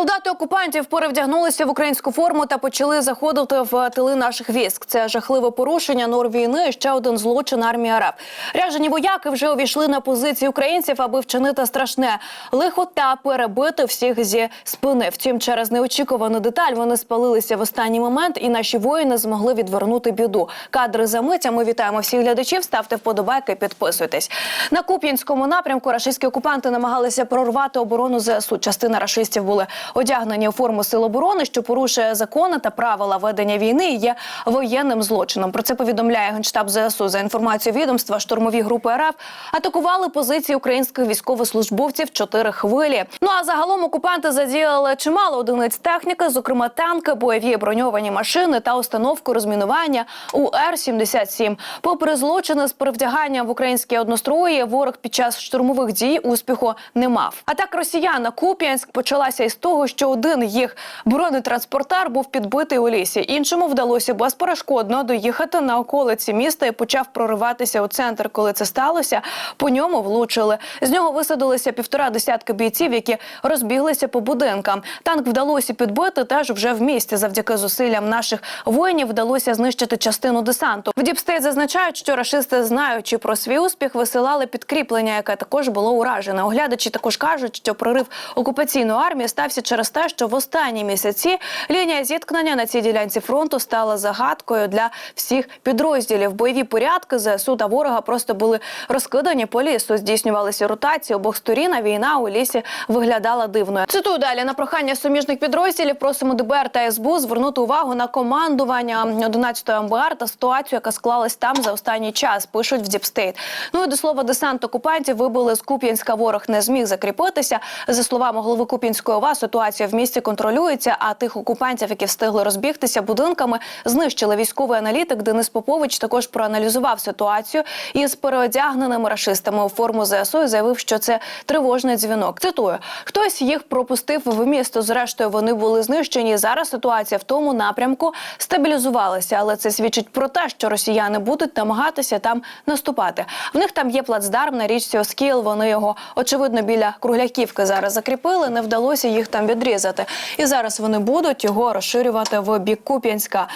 Солдати окупантів перевдягнулися в українську форму та почали заходити в тили наших військ. Це жахливе порушення норм війни. Ще один злочин армії РФ. Ряжені вояки вже увійшли на позиції українців, аби вчинити страшне лихо та перебити всіх зі спини. Втім, через неочікувану деталь вони спалилися в останній момент, і наші воїни змогли відвернути біду. Кадри за мить. а Ми вітаємо всіх глядачів. Ставте вподобайки, підписуйтесь. На Куп'янському напрямку рашистські окупанти намагалися прорвати оборону ЗСУ. Частина рашистів були одягнені у форму сил оборони, що порушує закони та правила ведення війни є воєнним злочином. Про це повідомляє генштаб ЗСУ. За інформацією відомства, штурмові групи РФ атакували позиції українських військовослужбовців чотири хвилі. Ну а загалом окупанти задіяли чимало одиниць техніки, зокрема танки, бойові броньовані машини та установку розмінування у Р-77. Попри злочини з перевдяганням в українські однострої, ворог під час штурмових дій успіху не мав. Атака росіян на Куп'янськ почалася із того, що один їх бронетранспортер був підбитий у лісі. Іншому вдалося безперешкодно доїхати на околиці міста і почав прориватися у центр. Коли це сталося, по ньому влучили. З нього висадилися півтора десятки бійців, які розбіглися по будинкам. Танк вдалося підбити теж вже в місті. Завдяки зусиллям наших воїнів вдалося знищити частину десанту. В Діпстейт зазначають, що рашисти, знаючи про свій успіх, висилали підкріплення, яке також було уражене. Оглядачі також кажуть, що прорив окупаційної армії стався через те, що в останні місяці лінія зіткнення на цій ділянці фронту стала загадкою для всіх підрозділів. Бойові порядки ЗСУ та ворога просто були розкидані по лісу. Здійснювалися ротації обох сторін. а Війна у лісі виглядала дивною. Цитую далі на прохання суміжних підрозділів. Просимо ДБР та СБУ звернути увагу на командування 11-ї МБР та ситуацію, яка склалась там за останній час. Пишуть в Діпстейт. Ну і до слова, десант окупантів вибули з Куп'янська. Ворог не зміг закріпитися. За словами голови Куп'янської ОВА, ситуація в місті контролюється. А тих окупантів, які встигли розбігтися будинками, знищили військовий аналітик Денис Попович. Також проаналізував ситуацію із переодягненими рашистами у форму ЗСУ і заявив, що це тривожний дзвінок. Цитую: хтось їх пропустив в місто. Зрештою, вони були знищені. Зараз ситуація в тому напрямку стабілізувалася, але це свідчить про те, що росіяни будуть намагатися там наступати. В них там є плацдарм на річці Оскіл. Вони його очевидно біля Кругляківки зараз закріпили. Не вдалося їх там відрізати. І зараз вони будуть його розширювати в бік Куп'янська,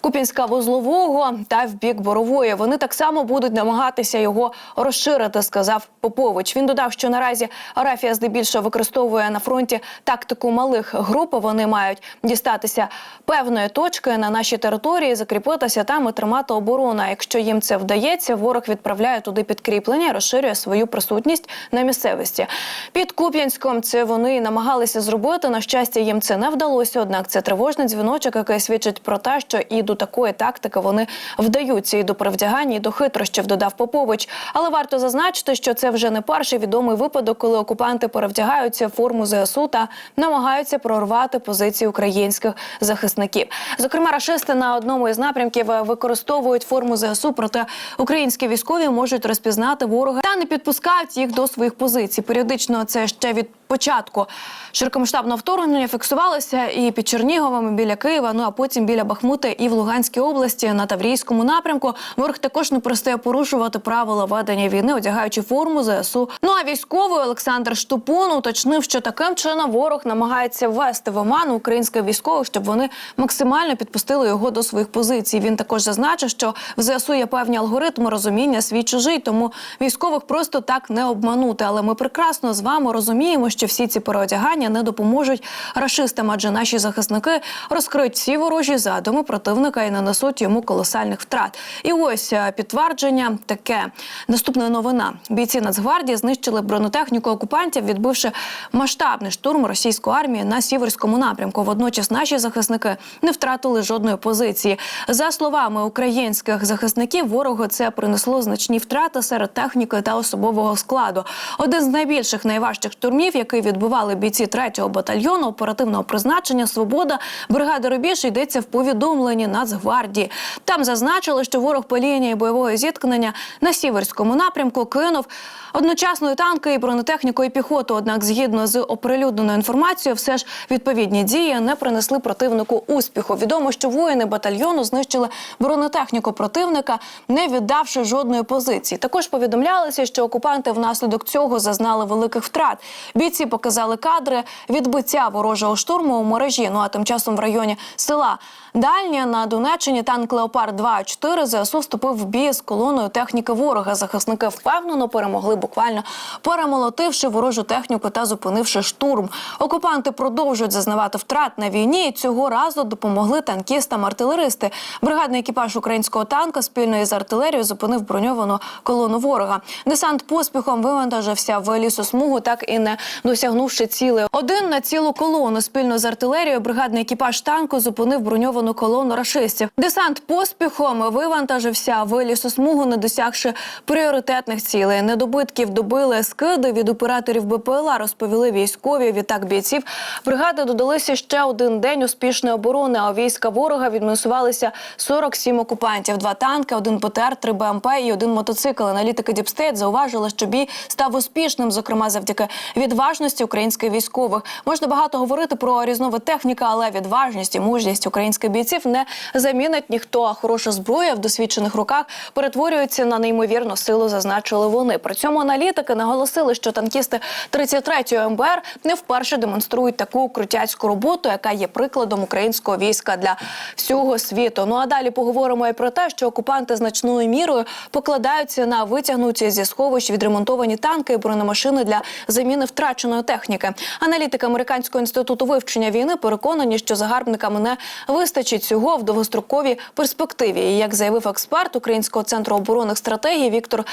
Куп'янська вузлового та в бік Борової. Вони так само будуть намагатися його розширити, сказав Попович. Він додав, що наразі Арафія здебільшого використовує на фронті тактику малих груп. Вони мають дістатися певної точки на нашій території, закріпитися там і тримати оборону. Якщо їм це вдається, ворог відправляє туди підкріплення розширює свою присутність на місцевості. Під Куп'янськом це вони намагалися зробити. На щастя, їм це не вдалося. Однак це тривожний дзвіночок, який свідчить про те, що і до такої тактики вони вдаються, і до привдягання, і до хитрощів, додав Попович. Але варто зазначити, що це вже не перший відомий випадок, коли окупанти перевдягаються в форму ЗСУ та намагаються прорвати позиції українських захисників. Зокрема, рашисти на одному із напрямків використовують форму ЗСУ, проте українські військові можуть розпізнати ворога та не підпускають їх до своїх позицій. Періодично це ще від початку широкомасштабного вторгнення фіксувалося і під Черніговом, і біля Києва. Ну а потім біля Бахмута і в Луганській області на Таврійському напрямку. Ворог також не перестає порушувати правила ведення війни, одягаючи форму ЗСУ. Ну а військовий Олександр Штупун уточнив, що таким чином ворог намагається ввести в оману українських військових, щоб вони максимально підпустили його до своїх позицій. Він також зазначив, що в ЗСУ є певні алгоритми розуміння свій чужий, тому військових просто так не обманути. Але ми прекрасно з вами розуміємо, що всі ці переодягання не допоможуть рашистам, адже наші захисники розкриють всі ворожі задуми противника і нанесуть йому колосальних втрат. І ось е, підтвердження таке наступна новина: бійці Нацгвардії знищили бронетехніку окупантів, відбивши масштабний штурм російської армії на сіверському напрямку. Водночас наші захисники не втратили жодної позиції. За словами українських захисників, ворогу це принесло значні втрати серед техніки та особового складу. Один з найбільших найважчих штурмів, який відбивали бійці 3-го батальйону оперативного призначення Свобода бригади Рубіж йдеться в повідомленні Нацгвардії. Там зазначили, що ворог по лінії бойового зіткнення на сіверському напрямку кинув одночасно і танки, і бронетехніку, і піхоту. Однак, згідно з оприлюдненою інформацією, все ж відповідні дії не принесли противнику успіху. Відомо, що воїни батальйону знищили бронетехніку противника, не віддавши жодної позиції. Також повідомлялося, що окупанти внаслідок цього зазнали великих втрат. Бійці бійці показали кадри відбиття ворожого штурму у мережі. Ну а тим часом в районі села Дальня на Донеччині танк Леопард 2 4 ЗСУ вступив в бій з колоною техніки ворога. Захисники впевнено перемогли, буквально перемолотивши ворожу техніку та зупинивши штурм. Окупанти продовжують зазнавати втрат на війні. і Цього разу допомогли танкістам-артилеристи. Бригадний екіпаж українського танка спільно із артилерією зупинив броньовану колону ворога. Десант поспіхом вивантажився в лісосмугу, так і не досягнувши цілей. Один на цілу колону спільно з артилерією бригадний екіпаж танку зупинив броньовану колону рашистів. Десант поспіхом вивантажився в лісосмугу, не досягши пріоритетних цілей. Недобитків добили скиди від операторів БПЛА, розповіли військові. Відтак бійців бригади додалися ще один день успішної оборони. А війська ворога відмінусувалися 47 окупантів: два танки, один ПТР, три БМП і один мотоцикл. Аналітики Діпстейт зауважили, що бій став успішним, зокрема завдяки відважності українських військових. Можна багато говорити про різновид техніки, але відважність і мужність українських бійців не замінить ніхто. А хороша зброя в досвідчених руках перетворюється на неймовірну силу, зазначили вони. При цьому аналітики наголосили, що танкісти 33-ї МБР не вперше демонструють таку крутяцьку роботу, яка є прикладом українського війська для всього світу. Ну а далі поговоримо і про те, що окупанти значною мірою покладаються на витягнуті зі сховищ відремонтовані танки і бронемашини для заміни втраченої техніки. Аналітики американського інституту вивчення війни переконані, що загарбникам не вистачить цього в довгостроковій перспективі. І як заявив експерт Українського центру оборонних стратегій Віктор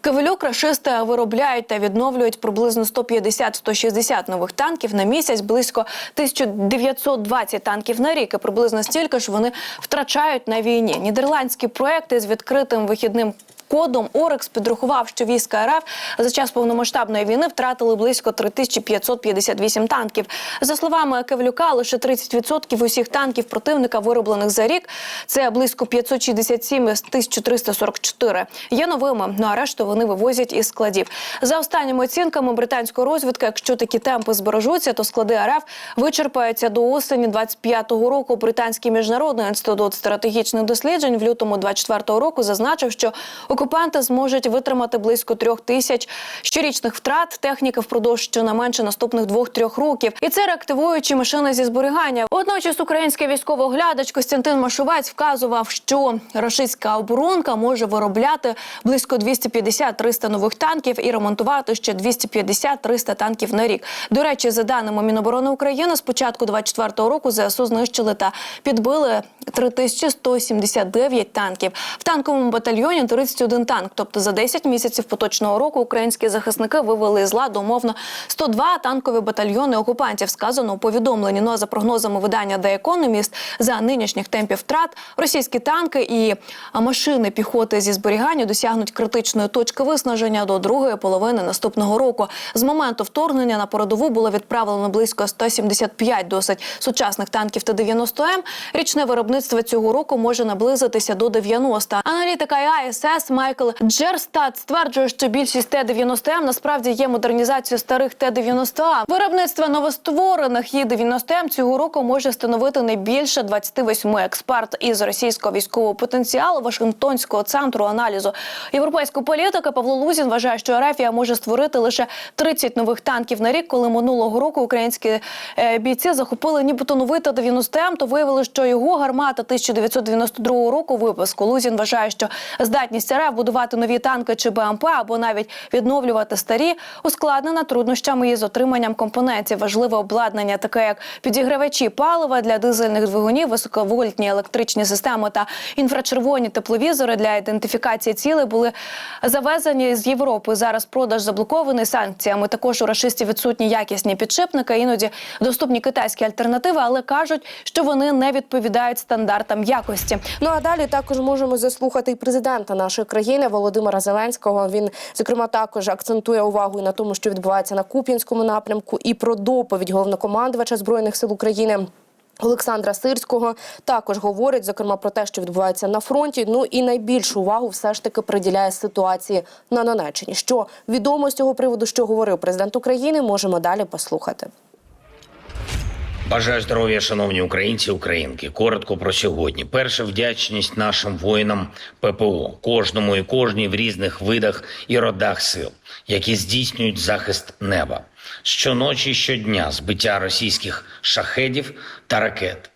Кивилюк, рашисти виробляють та відновлюють приблизно 150-160 нових танків на місяць, близько 1920 танків на рік. І приблизно стільки ж вони втрачають на війні. Нідерландські проекти з відкритим вихідним. Кодом Орекс підрахував, що війська РФ за час повномасштабної війни втратили близько 3558 танків. За словами Кевлюка, лише 30% усіх танків противника вироблених за рік. Це близько 567 з 1344. Є новими, ну а решту вони вивозять із складів. За останніми оцінками британської розвідки, якщо такі темпи збережуться, то склади РФ вичерпаються до осені 25-го року. Британський міжнародний інститут стратегічних досліджень в лютому 24-го року зазначив, що окупанти зможуть витримати близько трьох тисяч щорічних втрат техніки впродовж щонайменше наступних двох-трьох років. І це реактивуючі машини зі зберігання. Водночас український військовий оглядач Костянтин Машувець вказував, що рашистська оборонка може виробляти близько 250-300 нових танків і ремонтувати ще 250-300 танків на рік. До речі, за даними Міноборони України, з початку 24-го року ЗСУ знищили та підбили 3179 танків. В танковому батальйоні 31 танк. Тобто за 10 місяців поточного року українські захисники вивели з ладу умовно 102 танкові батальйони окупантів. Сказано у повідомленні. Ну а за прогнозами видання The Economist, за нинішніх темпів втрат російські танки і машини піхоти зі зберігання досягнуть критичної точки виснаження до другої половини наступного року. З моменту вторгнення на передову було відправлено близько 175 досить сучасних танків Т-90М. Річне виробництво цього року може наблизитися до 90. Аналітика ІАСС Майкл Джерстат стверджує, що більшість Т-90М насправді є модернізацією старих Т-90А. Виробництво новостворених Є-90М цього року може становити не більше 28 експерт із російського військового потенціалу Вашингтонського центру аналізу європейської політики. Павло Лузін вважає, що Ерефія може створити лише 30 нових танків на рік, коли минулого року українські е, бійці захопили нібито новий Т-90М, то виявили, що його гармата 1992 року випуску. Лузін вважає, що здатність РФ будувати нові танки чи БМП або навіть відновлювати старі ускладнена труднощами із отриманням компонентів. Важливе обладнання, таке як підігрівачі палива для дизельних двигунів, високовольтні електричні системи та інфрачервоні тепловізори для ідентифікації цілей були завезені з Європи. Зараз продаж заблокований санкціями. Також у рашистів відсутні якісні підшипники, іноді доступні китайські альтернативи, але кажуть, що вони не відповідають стандартам якості. Ну а далі також можемо заслухати і президента нашої Володимира Зеленського. Він зокрема також акцентує увагу і на тому, що відбувається на Куп'янському напрямку, і про доповідь головнокомандувача збройних сил України. Олександра Сирського також говорить зокрема про те, що відбувається на фронті. Ну і найбільшу увагу все ж таки приділяє ситуації на Донеччині. Що відомо з цього приводу, що говорив президент України, можемо далі послухати. Бажаю здоров'я, шановні українці, українки. Коротко про сьогодні. Перша вдячність нашим воїнам ППО, кожному і кожній в різних видах і родах сил, які здійснюють захист неба. щоночі щодня збиття російських шахедів та ракет.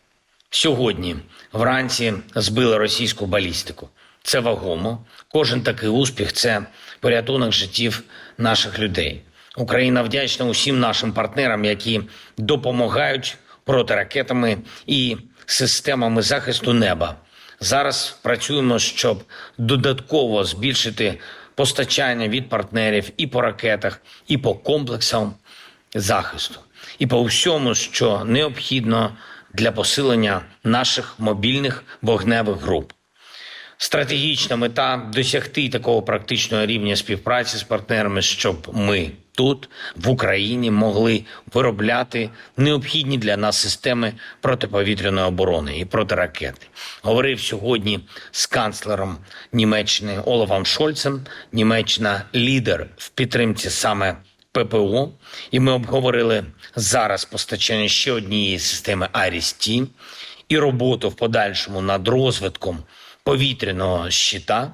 Сьогодні вранці збили російську балістику. Це вагомо. Кожен такий успіх це порятунок життів наших людей. Україна вдячна усім нашим партнерам, які допомагають протиракетами і системами захисту неба. Зараз працюємо, щоб додатково збільшити постачання від партнерів і по ракетах, і по комплексам захисту, і по всьому, що необхідно для посилення наших мобільних вогневих груп. Стратегічна мета досягти такого практичного рівня співпраці з партнерами, щоб ми тут, в Україні, могли виробляти необхідні для нас системи протиповітряної оборони і протиракети. Говорив сьогодні з канцлером Німеччини Олафом Шольцем. Німеччина лідер в підтримці саме ППО, і ми обговорили зараз постачання ще однієї системи Арісті і роботу в подальшому над розвитком повітряного щита.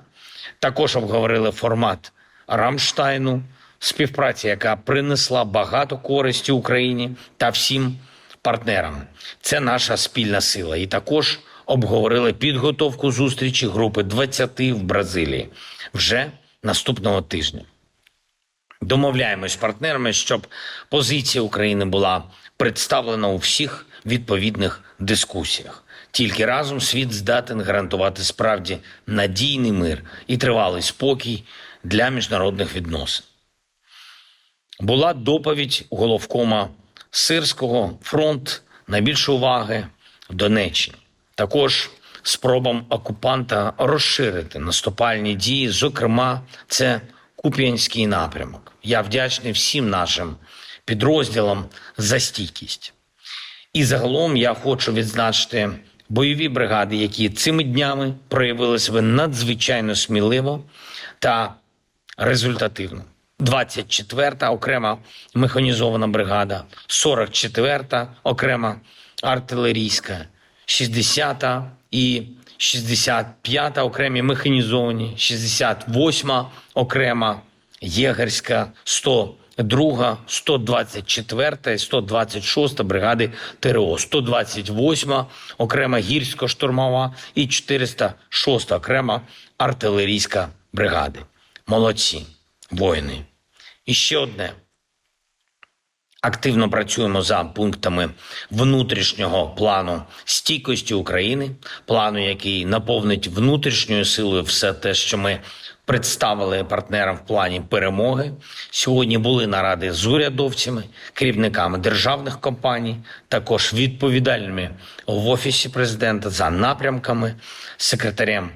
Також обговорили формат Рамштайну, співпраця, яка принесла багато користі Україні та всім партнерам. Це наша спільна сила. І також обговорили підготовку зустрічі групи 20 в Бразилії вже наступного тижня. Домовляємось з партнерами, щоб позиція України була представлена у всіх відповідних дискусіях. Тільки разом світ здатен гарантувати справді надійний мир і тривалий спокій для міжнародних відносин. Була доповідь головкома Сирського фронт найбільше уваги в Донеччині. Також спробам окупанта розширити наступальні дії, зокрема, це Куп'янський напрямок. Я вдячний всім нашим підрозділам за стійкість. І загалом я хочу відзначити бойові бригади, які цими днями проявили себе надзвичайно сміливо та результативно. 24-та окрема механізована бригада, 44-та окрема артилерійська, 60-та і 65-та окремі механізовані, 68-та окрема єгерська, 102, 124 і 126 бригади ТРО, 128 окрема гірсько-штурмова і 406 окрема артилерійська бригади. Молодці, воїни. І ще одне. Активно працюємо за пунктами внутрішнього плану стійкості України, плану, який наповнить внутрішньою силою все те, що ми представили партнерам в плані перемоги. Сьогодні були наради з урядовцями, керівниками державних компаній, також відповідальними в офісі президента за напрямками, секретарем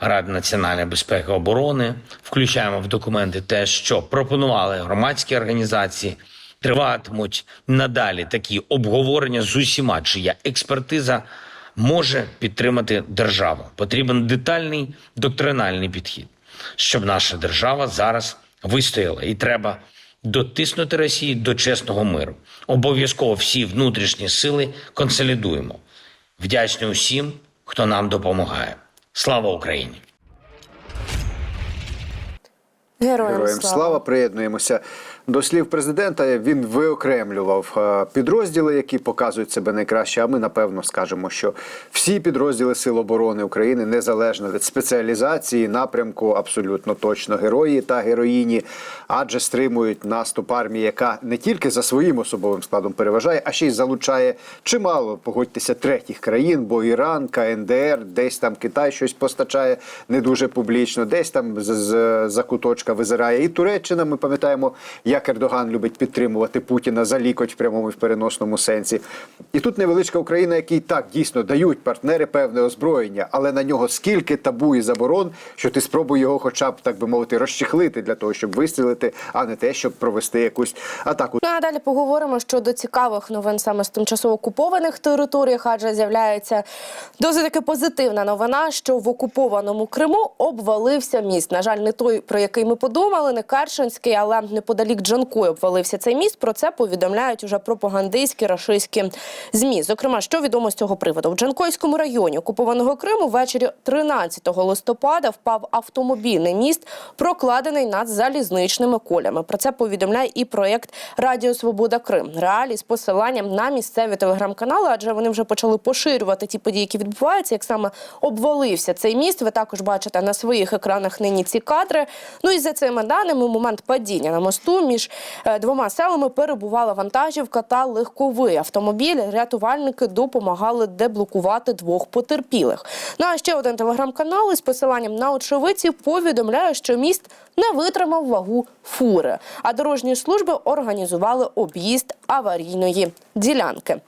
Ради національної безпеки і оборони. Включаємо в документи те, що пропонували громадські організації. Триватимуть надалі такі обговорення з усіма, чия експертиза може підтримати державу. Потрібен детальний доктринальний підхід, щоб наша держава зараз вистояла, і треба дотиснути Росії до чесного миру. Обов'язково всі внутрішні сили консолідуємо. Вдячний усім, хто нам допомагає. Слава Україні! Героям, Героям слава, приєднуємося до слів президента. Він виокремлював е, підрозділи, які показують себе найкраще. А ми напевно скажемо, що всі підрозділи Сил оборони України, незалежно від спеціалізації, напрямку, абсолютно точно герої та героїні, адже стримують наступ армії, яка не тільки за своїм особовим складом переважає, а ще й залучає чимало, погодьтеся, третіх країн, бо Іран, КНДР, десь там Китай щось постачає не дуже публічно, десь там з, закуточка визирає. І Туреччина, ми пам'ятаємо, як Ердоган любить підтримувати Путіна за лікоть в прямому і в переносному сенсі. І тут невеличка Україна, якій так дійсно дають партнери певне озброєння, але на нього скільки табу і заборон, що ти спробуй його, хоча б так би мовити, розчехлити для того, щоб вистрілити, а не те, щоб провести якусь атаку. Ну а далі поговоримо щодо цікавих новин саме з тимчасово окупованих територіях, адже з'являється досить таки позитивна новина, що в окупованому Криму обвалився міст. На жаль, не той, про який ми подумали, не Керченський, але неподалік Джанкою обвалився цей міст. Про це повідомляють уже пропагандистські рашистські змі. Зокрема, що відомо з цього приводу в Джанкойському районі окупованого Криму ввечері 13 листопада впав автомобільний міст, прокладений над залізничними колями. Про це повідомляє і проєкт Радіо Свобода Крим. Реалі з посиланням на місцеві телеграм-канали, адже вони вже почали поширювати ті події, які відбуваються. Як саме обвалився цей міст, ви також бачите на своїх екранах нині ці кадри. Ну і за цими даними, момент падіння на мосту між е, двома селами перебувала вантажівка та легковий автомобіль. Рятувальники допомагали деблокувати двох потерпілих. Ну а ще один телеграм-канал із посиланням на очевидців повідомляє, що міст не витримав вагу фури, а дорожні служби організували об'їзд аварійної ділянки.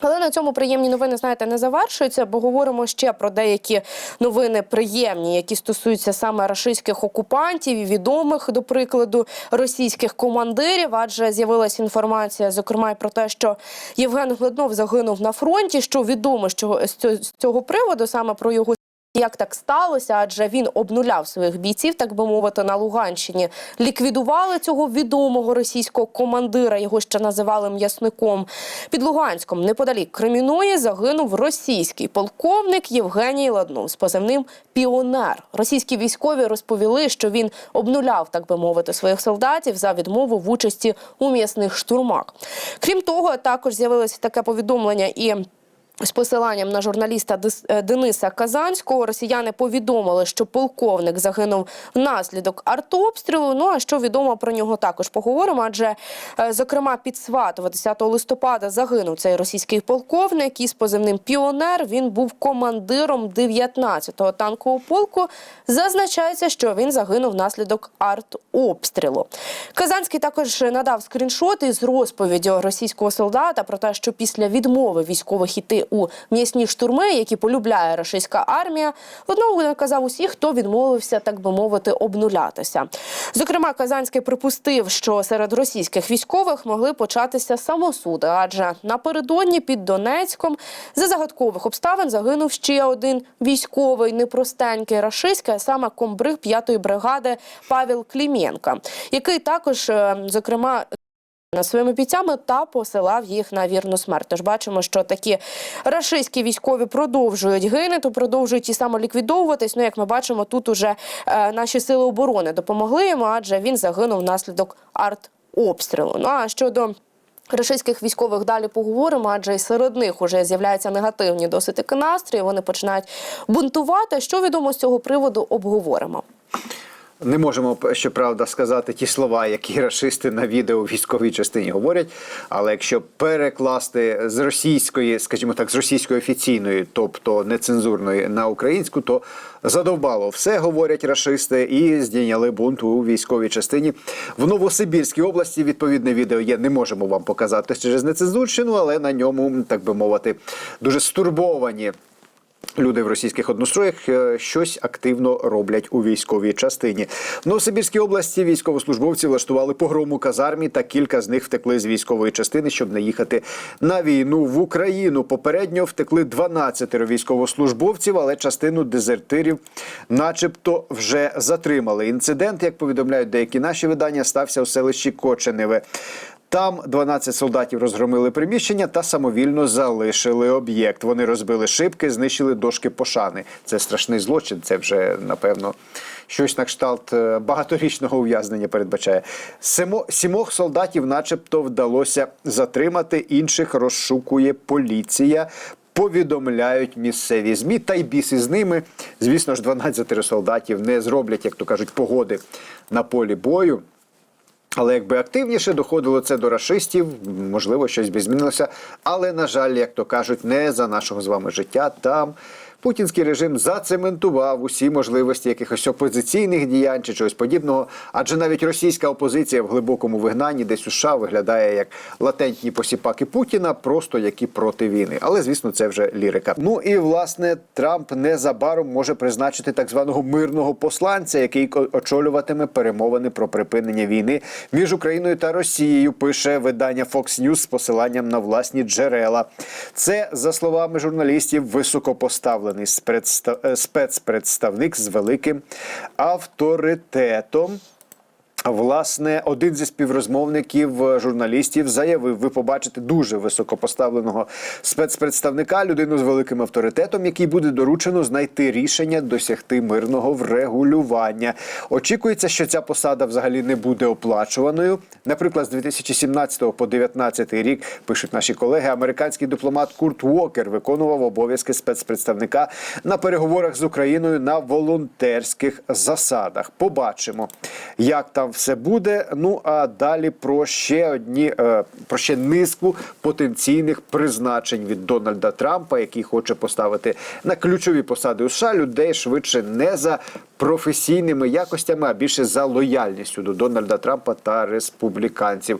Але на цьому приємні новини, знаєте, не завершуються, бо говоримо ще про деякі новини приємні, які стосуються саме рашистських окупантів і відомих, до прикладу, російських командирів. Адже з'явилася інформація, зокрема, і про те, що Євген Гледнов загинув на фронті. Що відомо що з цього- приводу, саме про його як так сталося? Адже він обнуляв своїх бійців, так би мовити, на Луганщині. Ліквідували цього відомого російського командира. Його ще називали м'ясником. Під Луганськом, неподалік Креміної, загинув російський полковник Євгеній Ладнов з позивним Піонер. Російські військові розповіли, що він обнуляв, так би мовити, своїх солдатів за відмову в участі у м'ясних штурмах. Крім того, також з'явилося таке повідомлення і. З посиланням на журналіста е, Дениса Казанського росіяни повідомили, що полковник загинув внаслідок артобстрілу. Ну а що відомо про нього також поговоримо. Адже, е, зокрема, під Сватово 10 листопада загинув цей російський полковник із позивним Піонер. Він був командиром 19-го танкового полку. Зазначається, що він загинув внаслідок артобстрілу. Казанський також надав скріншоти з розповіддю російського солдата про те, що після відмови військових іти у м'ясні штурми, які полюбляє російська армія, одного наказав усіх, хто відмовився, так би мовити, обнулятися. Зокрема, Казанський припустив, що серед російських військових могли початися самосуди, адже напередодні під Донецьком за загадкових обставин загинув ще один військовий непростенький рашистський, а саме комбриг 5-ї бригади Павел Клімєнка, який також, е, зокрема, своїми бійцями та посилав їх на вірну смерть. Тож бачимо, що такі рашистські військові продовжують гинути, продовжують і самоліквідовуватись. Ну, як ми бачимо, тут уже е, наші сили оборони допомогли йому, адже він загинув внаслідок артобстрілу. Ну а щодо Рашистських військових далі поговоримо, адже і серед них уже з'являються негативні досить таки настрої. Вони починають бунтувати. Що відомо з цього приводу, обговоримо. Не можемо щоправда сказати ті слова, які рашисти на відео у військовій частині говорять. Але якщо перекласти з російської, скажімо так, з російської офіційної, тобто нецензурної на українську, то задовбало все говорять рашисти і здійняли бунт у військовій частині. В Новосибірській області відповідне відео є. Не можемо вам показати через нецензурщину, але на ньому, так би мовити, дуже стурбовані. Люди в російських одностроях е, щось активно роблять у військовій частині. В Новосибірській області військовослужбовці влаштували погром у казармі, та кілька з них втекли з військової частини, щоб не їхати на війну в Україну. Попередньо втекли 12 військовослужбовців, але частину дезертирів, начебто, вже затримали. Інцидент, як повідомляють деякі наші видання, стався у селищі Коченеве. Там 12 солдатів розгромили приміщення та самовільно залишили об'єкт. Вони розбили шибки, знищили дошки пошани. Це страшний злочин. Це вже напевно щось на кшталт е, багаторічного ув'язнення передбачає. Симо, сімох солдатів, начебто, вдалося затримати. Інших розшукує поліція. Повідомляють місцеві змі, та й біс із ними. Звісно ж, 12 солдатів не зроблять, як то кажуть, погоди на полі бою. Але якби активніше доходило це до расистів, можливо, щось би змінилося. Але, на жаль, як то кажуть, не за нашого з вами життя. Там путінський режим зацементував усі можливості якихось опозиційних діянь чи чогось подібного. Адже навіть російська опозиція в глибокому вигнанні десь у США виглядає як латентні посіпаки Путіна, просто які проти війни. Але звісно, це вже лірика. Ну і власне Трамп незабаром може призначити так званого мирного посланця, який очолюватиме перемовини про припинення війни між Україною та Росією. Пише видання Fox News з посиланням на власні джерела. Це за словами журналістів високопоставлений спецста- е, спецпредставник з великим авторитетом. Власне, один зі співрозмовників е, журналістів заявив: ви побачите дуже високопоставленого спецпредставника, людину з великим авторитетом, який буде доручено знайти рішення досягти мирного врегулювання. Очікується, що ця посада взагалі не буде оплачуваною. Наприклад, з 2017 по 2019 рік пишуть наші колеги. Американський дипломат Курт Уокер виконував обов'язки спецпредставника на переговорах з Україною на волонтерських засадах. Побачимо, як там все буде. Ну а далі про ще одні е, про ще низку потенційних призначень від Дональда Трампа, який хоче поставити на ключові посади у США людей швидше не за професійними якостями, а більше за лояльністю до Дональда Трампа та республіканців.